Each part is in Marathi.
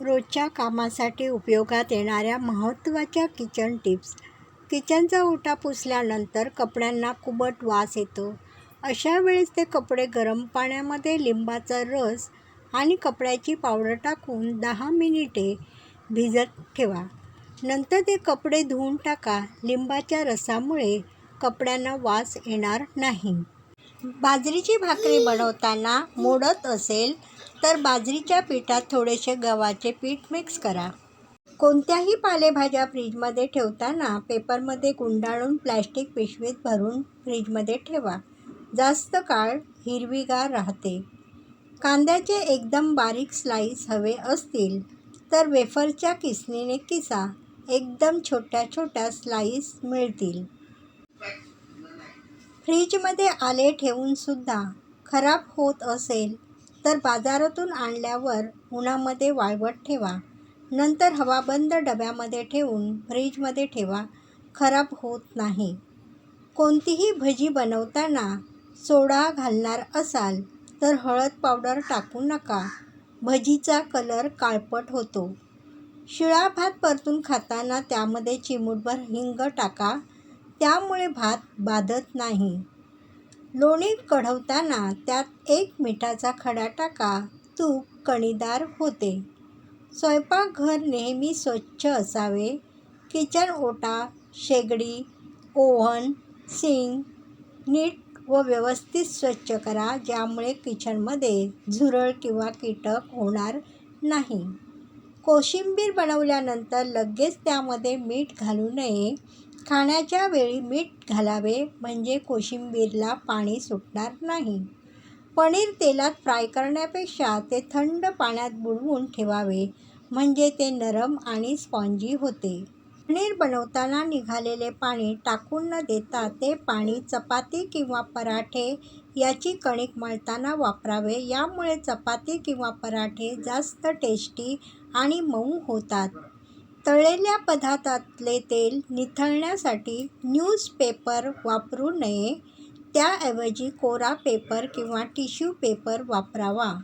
रोजच्या कामासाठी उपयोगात येणाऱ्या महत्त्वाच्या किचन टिप्स. किचनचा ओटा पुसल्यानंतर कपड्यांना कुबट वास येतो. अशा वेळेस ते कपडे गरम पाण्यामध्ये लिंबाचा रस आणि कपड्याची पावडर टाकून दहा मिनिटे भिजत ठेवा. नंतर ते कपडे धुवून टाका. लिंबाच्या रसामुळे कपड्यांना वास येणार नाही. बाजरीची भाकरी बनवताना मोडत असेल तर बाजरीच्या पिठात थोडेसे गव्हाचे पीठ मिक्स करा. कोणत्याही पालेभाज्या फ्रीजमध्ये ठेवताना पेपरमध्ये गुंडाळून प्लॅस्टिक पिशवीत भरून फ्रीजमध्ये ठेवा. जास्त काळ हिरवीगार राहते. कांद्याचे एकदम बारीक स्लाईस हवे असतील तर वेफरच्या किसणीने किसा. एकदम छोट्या छोट्या स्लाईस मिळतील. फ्रीजमध्ये आले ठेवूनसुद्धा खराब होत असेल तर बाजारातून आणल्यावर उन्हामध्ये वाळवत ठेवा. नंतर हवाबंद डब्यामध्ये ठेवून फ्रीजमध्ये ठेवा. खराब होत नाही. कोणतीही भजी बनवताना सोडा घालणार असाल तर हळद पावडर टाकू नका. भजीचा कलर काळपट होतो. शिळा भात परतून खाताना त्यामध्ये चिमूटभर हिंग टाका. त्यामुळे भात बाधत नाही. लोणी कढवताना त्यात एक मिठाचा खडा टाका. तूप कणीदार होते. स्वयंपाकघर नेहमी स्वच्छ असावे. किचन ओटा शेगडी ओव्हन सिंक नीट व व्यवस्थित स्वच्छ करा ज्यामुळे किचनमध्ये झुरळ किंवा कीटक होणार नाही. कोशिंबीर बनवल्यानंतर लगेच त्यामध्ये मीठ घालू नये. खाण्याच्या वेळी मीठ घालावे म्हणजे कोशिंबीरला पाणी सुटणार नाही. पनीर तेलात फ्राय करण्यापेक्षा ते थंड पाण्यात बुडवून ठेवावे म्हणजे ते नरम आणि स्पॉन्जी होते. पनीर बनवताना निघालेले पाणी टाकून न देता ते पाणी चपाती किंवा पराठे याची कणिक मळताना वापरावे. यामुळे चपाती किंवा पराठे जास्त टेस्टी आणि मऊ होतात. तळलेल्या पदार्थातले तेल निथळण्यासाठी न्यूजपेपर वापरू नये. त्याऐवजी कोरा पेपर किंवा टिश्यू पेपर वापरावा.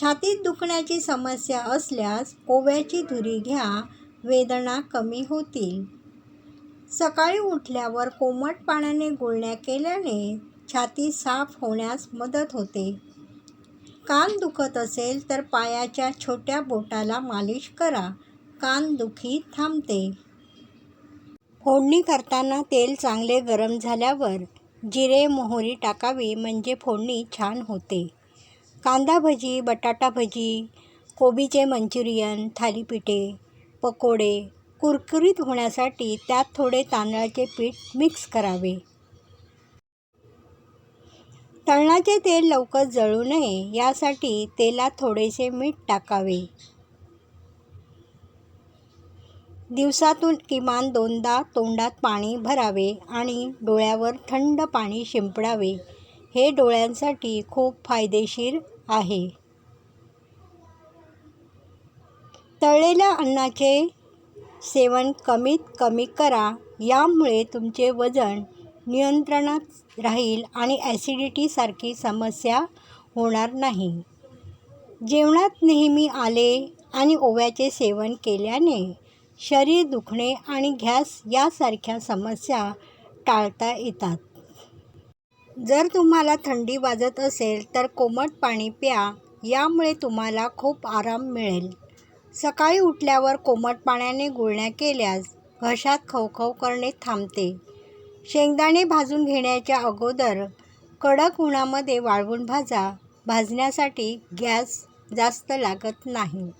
छातीत दुखण्याची समस्या असल्यास ओव्याची धुरी घ्या. वेदना कमी होतील. सकाळी उठल्यावर कोमट पाण्याने गुळण्या केल्याने छाती साफ होण्यास मदत होते. कान दुखत असेल तर पायाच्या छोट्या बोटाला मालिश करा. कानदुखी थांबते. फोडणी करताना तेल चांगले गरम झाल्यावर जिरे मोहरी टाकावी म्हणजे फोडणी छान होते. कांदा भजी बटाटा भजी कोबीचे मंचुरियन थालीपीठे पकोडे कुरकुरीत होण्यासाठी त्यात थोडे तांदळाचे पीठ मिक्स करावे. तळणाचे तेल लवकर जळू नये यासाठी तेलात थोडेसे मीठ टाकावे. दिवसातून किमान दोनदा तोंडात पाणी भरावे आणि डोळ्यावर थंड पाणी शिंपडावे. हे डोळ्यांसाठी खूप फायदेशीर आहे. तळलेल्या अन्नाचे सेवन कमीत कमी करा. यामुळे तुमचे वजन नियंत्रणात राहील आणि ॲसिडिटीसारखी समस्या होणार नाही. जेवणात नेहमी आले आणि ओव्याचे सेवन केल्याने शरीर दुखणे आणि गॅस यासारख्या समस्या टाळता येतात. जर तुम्हाला थंडी वाजत असेल तर कोमट पाणी प्या यामुळे तुम्हाला खूप आराम मिळेल. सकाळी उठल्यावर कोमट पाण्याने गुळण्या केल्यास घशात खवखव करणे थांबते. शेंगदाणे भाजून घेण्याच्या अगोदर कडक उन्हामध्ये वाळवून भाजा. भाजण्यासाठी गॅस जास्त लागत नाही.